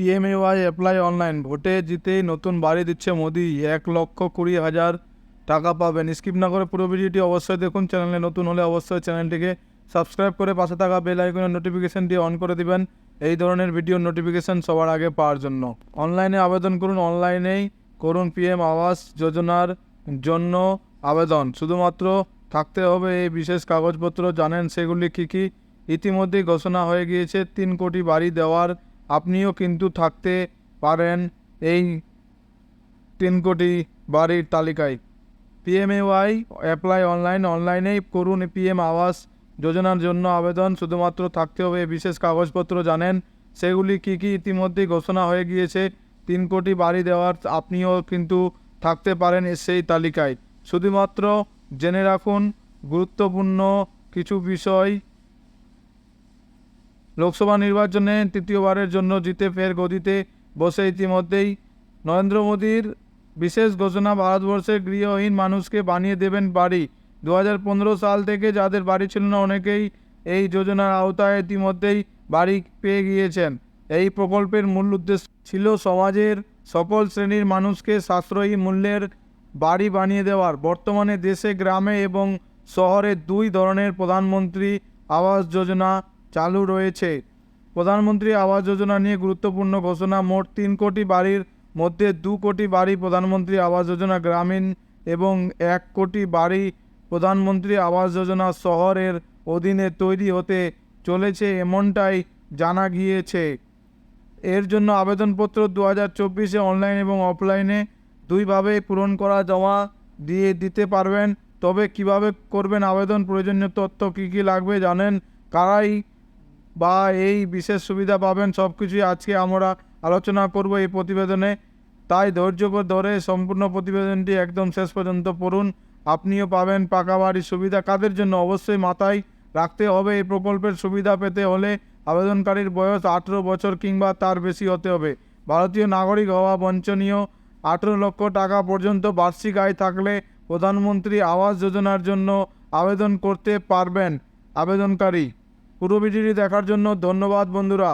PMAY apply online ভোটে জিতেই নতুন বাড়ি দিচ্ছে মোদি। এক লক্ষ কুড়ি হাজার টাকা পাবেন। স্কিপ না করে পুরো ভিডিওটি অবশ্যই দেখুন। চ্যানেলে নতুন হলে অবশ্যই চ্যানেলটিকে সাবস্ক্রাইব করে পাশে থাকা বেল আইকনের নোটিফিকেশনটি অন করে দিবেন। এই ধরনের ভিডিও নোটিফিকেশন সবার আগে পাওয়ার জন্য। অনলাইনে আবেদন করুন। অনলাইনেই করুন পিএম আবাস যোজনার জন্য আবেদন। শুধুমাত্র থাকতে হবে এই বিশেষ কাগজপত্র। জানেন সেগুলি কী কী? ইতিমধ্যেই ঘোষণা হয়ে গিয়েছে। তিন কোটি বাড়ি দেওয়ার আপনিও কিন্তু থাকতে পারেন এই তিন কোটি বাড়ির তালিকায়। পিএমএওয়াই অ্যাপ্লাই অনলাইন অনলাইনেই করুন পিএম আবাস যোজনার জন্য আবেদন। শুধুমাত্র থাকতে হবে বিশেষ কাগজপত্র জানেন। সেগুলি কি কি ইতিমধ্যেই ঘোষণা হয়ে গিয়েছে। তিন কোটি বাড়ি দেওয়ার আপনিও কিন্তু থাকতে পারেন সেই তালিকায়। শুধুমাত্র জেনে রাখুন, গুরুত্বপূর্ণ কিছু বিষয় লোকসভা নির্বাচনে তৃতীয়বারের জন্য জিতে ফের গদিতে বসে ইতিমধ্যেই। নরেন্দ্র মোদীর বিশেষ ঘোষণা, ভারতবর্ষের গৃহহীন মানুষকে বানিয়ে দেবেন বাড়ি। দু হাজার পনেরো সাল থেকে যাদের বাড়ি ছিল না, অনেকেই এই যোজনার আওতায় ইতিমধ্যেই বাড়ি পেয়ে গিয়েছেন। এই প্রকল্পের মূল উদ্দেশ্য ছিল সমাজের সকল শ্রেণির মানুষকে সাশ্রয়ী মূল্যের বাড়ি বানিয়ে দেওয়ার। বর্তমানে দেশে, গ্রামে এবং শহরে দুই ধরনের প্রধানমন্ত্রী আবাস যোজনা চালু রয়েছে। প্রধানমন্ত্রী আবাস যোজনা নিয়ে গুরুত্বপূর্ণ ঘোষণা। মোট তিন কোটি বাড়ির মধ্যে দু কোটি বাড়ি প্রধানমন্ত্রী আবাস যোজনা গ্রামীণ এবং এক কোটি বাড়ি প্রধানমন্ত্রী আবাস যোজনা শহরের অধীনে তৈরি হতে চলেছে এমনটাই জানা গিয়েছে। এর জন্য আবেদনপত্র দু হাজার চব্বিশে অনলাইন এবং অফলাইনে দুইভাবে পূরণ করা জমা দিয়ে দিতে পারবেন। তবে কীভাবে করবেন আবেদন, প্রয়োজনীয় তথ্য কী কী লাগবে জানেন কারাই বা এই বিশেষ সুবিধা পাবেন সব কিছুই আজকে আমরা আলোচনা করব এই প্রতিবেদনে। তাই ধৈর্য ধরে সম্পূর্ণ প্রতিবেদনটি একদম শেষ পর্যন্ত পড়ুন। আপনিও পাবেন পাকা বাড়ির সুবিধা। কাদের জন্য? অবশ্যই মাথায় রাখতে হবে এই প্রকল্পের সুবিধা পেতে হলে। আবেদনকারীর বয়স আঠেরো বছর কিংবা তার বেশি হতে হবে। ভারতীয় নাগরিক হওয়া বঞ্চনীয়। আঠেরো লক্ষ টাকা পর্যন্ত বার্ষিক আয় থাকলে প্রধানমন্ত্রী আবাস যোজনার জন্য আবেদন করতে পারবেন আবেদনকারী। পুরো ভিডিওটি দেখার জন্য ধন্যবাদ বন্ধুরা।